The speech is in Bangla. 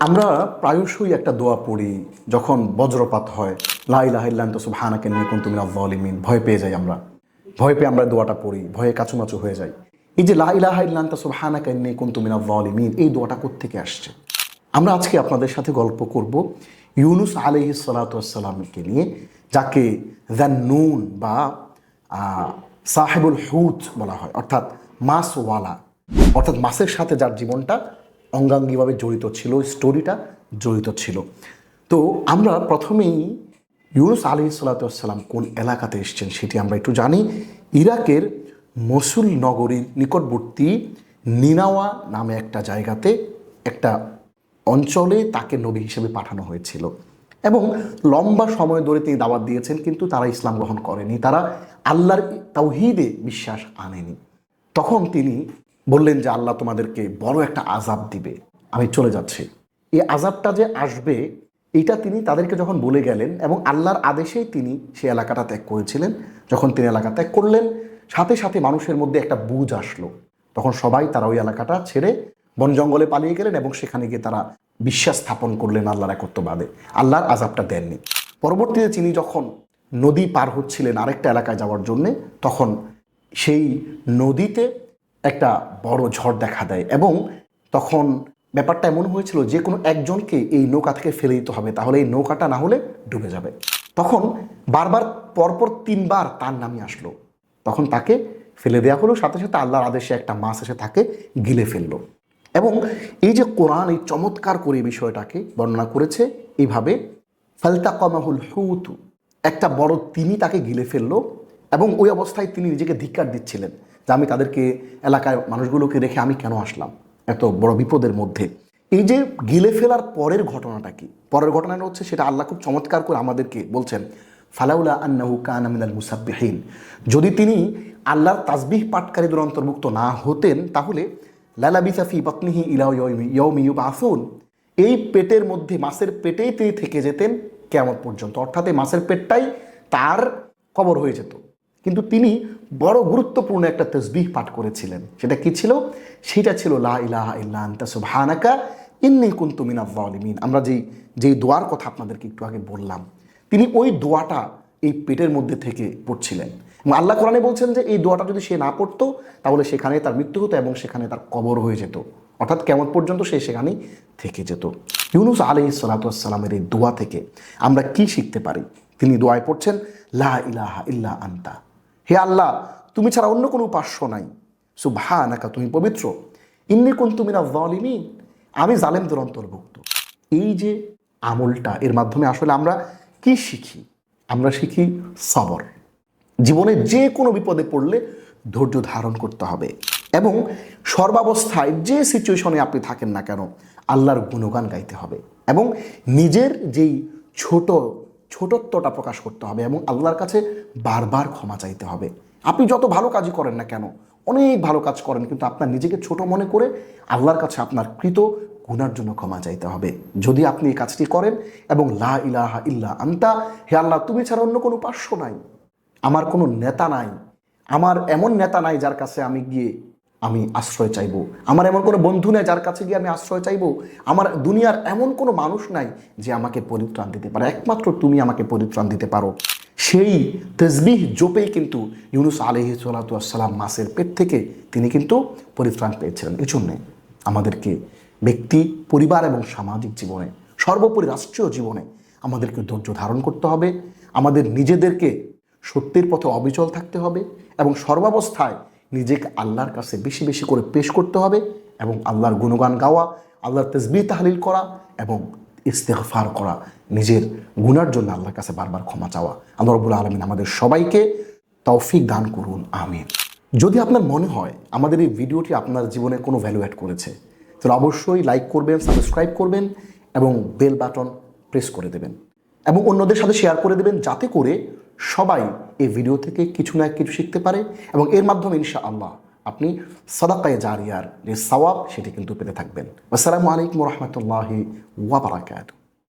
আমরা প্রায়শই একটা দোয়া পড়ি যখন বজ্রপাত হয় লাই লাহিল্লান তো সুবহানাকে নিয়ে কোন তুমি আলিমিন ভয় পেয়ে যাই আমরা। ভয় পেয়ে আমরা দোয়াটা পড়ি, ভয়ে কাচুমাচু হয়ে যাই। এই যে লাই লাহিল্লান তো সুবহানাকে নিয়ে কোন তুমি আলিমিন এই দোয়াটা কোত্থেকে আসছে? আমরা আজকে আপনাদের সাথে গল্প করব ইউনুস আলহি সালাতামকে নিয়ে, যাকে দ্য নুন বা সাহেবুল হুত বলা হয়, অর্থাৎ মাসওয়ালা, অর্থাৎ মাসের সাথে যার জীবনটা অঙ্গাঙ্গিভাবে জড়িত ছিল, স্টোরিটা জড়িত ছিল। তো আমরা প্রথমেই ইউনুস আলী সাল্লাতাম কোন এলাকাতে এসেছেন সেটি আমরা একটু জানি। ইরাকের মসুল নগরীর নিকটবর্তী নিনাওয়া নামে একটা জায়গাতে একটা অঞ্চলে তাকে নবী হিসেবে পাঠানো হয়েছিল। এবং লম্বা সময় ধরে তিনি দাওয়াত দিয়েছেন, কিন্তু তারা ইসলাম গ্রহণ করেনি। তারা আল্লাহর তাওহিদে বিশ্বাস আনেনি। তখন তিনি বললেন যে আল্লাহ তোমাদেরকে বড় একটা আজাব দিবে। আমি চলে যাচ্ছি। এই আজাবটা যে আসবে এটা তিনি তাদেরকে যখন বলে গেলেন এবং আল্লাহর আদেশেই তিনি সেই এলাকাটা ত্যাগ করেছিলেন, যখন তিনি এলাকা ত্যাগ করলেন, সাথে সাথে মানুষের মধ্যে একটা বুঝ আসলো। তখন সবাই তারা ওই এলাকাটা ছেড়ে বন জঙ্গলে পালিয়ে গেলেন এবং সেখানে গিয়ে তারা বিশ্বাস স্থাপন করলেন আল্লাহর একত্ববাদে। আল্লাহর আজাবটা দেননি। পরবর্তীতে তিনি যখন নদী পার হচ্ছিলেন আরেকটা এলাকায় যাওয়ার জন্যে, তখন সেই নদীতে একটা বড় ঝড় দেখা দেয় এবং তখন ব্যাপারটা এমন হয়েছিল যে কোনো একজনকে এই নৌকা থেকে ফেলে দিতে হবে, তাহলে এই নৌকাটা না হলে ডুবে যাবে। তখন বারবার পরপর তিনবার তার নামই আসলো। তখন তাকে ফেলে দেওয়া হলো, সাথে সাথে আল্লাহর আদেশে একটা মাছ এসে তাকে গিলে ফেলল। এবং এই যে কোরআন এই চমৎকার করে বিষয়টাকে বর্ণনা করেছে এইভাবে ফালতাকামাহুল হুতু, একটা বড় তিনি তাকে গিলে ফেলল এবং ওই অবস্থায় তিনি নিজেকে ধিক্কার দিচ্ছিলেন। যে আমি তাদেরকে এলাকায় মানুষগুলোকে রেখে আমি কেন আসলাম? এত বড় বিপদের মধ্যে। এই যে গিলে ফেলার পরের ঘটনাটা কি? পরের ঘটনাটা হচ্ছে সেটা আল্লাহ খুব চমৎকার করে আমাদেরকে বলছেন, ফালাউলা আন্নাহু কান আমিনাল মুসাব্বিহিন। যদি তিনি আল্লাহর তাসবিহ পাটকারীদের অন্তর্ভুক্ত না হতেন, তাহলে লালা লালাবিসাফি পত্নিহি ইলা ইয়ৌমি আসুন এই পেটের মধ্যে, মাছের পেটেই তিনি থেকে যেতেন কেমন পর্যন্ত। অর্থাৎ এই মাছের পেটটাই তার কবর হয়ে যেত। কিন্তু তিনি বড় গুরুত্বপূর্ণ একটা তসবিহ পাঠ করেছিলেন। সেটা কি ছিল? সেটা ছিল, লা ইলাহা ইল্লা আনতা সুবহানাকা ইন্নী কুনতু মিনাজ জালিমিন আমরা যেই যেই দোয়ার কথা আপনাদেরকে একটু আগে বললাম, তিনি ওই দোয়াটা এই পেটের মধ্যে থেকে পড়ছিলেন। এবং আল্লাহ কোরআনে বলছেন যে, এই দোয়াটা যদি সে না পড়তো, তাহলে সেখানে তার মৃত্যু হতো এবং সেখানে তার কবর হয়ে যেত। অর্থাৎ কেমন পর্যন্ত সে সেখানেই থেকে যেত। ইউনুস আলি সালাতামের এই দোয়া থেকে আমরা কি শিখতে পারি? তিনি দোয়ায় পড়ছেন, লা ইলাহা ইল্লা আন্তা। হে আল্লাহ, তুমি ছাড়া অন্য কোনো উপাস্য নাই। সুভা নাকা তুমি পবিত্র। ইন্নি কোন তুমি না জালিমিন আমি জালেমদের অন্তর্ভুক্ত। এই যে আমলটা, এর মাধ্যমে আসলে আমরা কি শিখি? আমরা শিখি সবর। জীবনে যে কোনো বিপদে পড়লে ধৈর্য ধারণ করতে হবে। এবং সর্বাবস্থায় যে সিচুয়েশনে আপনি থাকেন না কেন, আল্লাহর গুণগান গাইতে হবে। এবং নিজের যেই ছোট ছোটত্বটা প্রকাশ করতে হবে এবং আল্লাহর কাছে বারবার ক্ষমা চাইতে হবে। আপনি যত ভালো কাজই করেন না কেন, অনেক ভালো কাজ করেন, কিন্তু আপনার নিজেকে ছোট মনে করে আল্লাহর কাছে আপনার কৃত গুনার জন্য ক্ষমা চাইতে হবে। যদি আপনি এই কাজটি করেন এবং লা ইলাহা ইল্লা আন্তা, হে আল্লাহ, তুমি ছাড়া অন্য কোনো পার্শ্ব নাই, আমার কোনো নেতা নাই, আমার এমন নেতা নাই যার কাছে আমি গিয়ে আমি আশ্রয় চাইব। আমার এমন কোনো বন্ধু নেই যার কাছে গিয়ে আমি আশ্রয় চাইব। আমার দুনিয়ার এমন কোনো মানুষ নাই যে আমাকে পরিত্রাণ দিতে পারে। একমাত্র তুমি আমাকে পরিত্রাণ দিতে পারো। সেই তসবিহ জোপেই কিন্তু ইউনুস আলহি সালাতাম মাসের পেট থেকে তিনি কিন্তু পরিত্রাণ পেয়েছিলেন। এই জন্যে আমাদেরকে ব্যক্তি, পরিবার এবং সামাজিক জীবনে, সর্বোপরি রাষ্ট্রীয় জীবনে আমাদেরকে ধৈর্য ধারণ করতে হবে। আমাদের নিজেদেরকে সত্যের পথে অবিচল থাকতে হবে এবং সর্বাবস্থায় নিজেকে আল্লাহর কাছে বেশি বেশি করে পেশ করতে হবে এবং আল্লাহর গুণগান গাওয়া, আল্লাহর তসবিহ তাহলিল করা এবং ইস্তেগফার করা নিজের গুণার জন্য আল্লাহর কাছে বারবার ক্ষমা চাওয়া। আল্লাহ রবুল্লা আলমিন আমাদের সবাইকে তৌফিক দান করুন, আমিন। যদি আপনার মনে হয় আমাদের এই ভিডিওটি আপনার জীবনে কোনো ভ্যালু অ্যাড করেছে, তাহলে অবশ্যই লাইক করবেন সাবস্ক্রাইব করবেন এবং বেল বাটন প্রেস করে দেবেন। এবং অন্যদের সাথে শেয়ার করে দেবেন, যাতে করে সবাই এই ভিডিও থেকে কিছু না কিছু শিখতে পারে এবং এর মাধ্যমে ইনশা আল্লাহ আপনি সদাকায় জারিয়ার যে সওয়াব সেটি কিন্তু পেতে থাকবেন। আসসালামু আলাইকুম রহমতুল্লাহি ওয়াবারাকাতু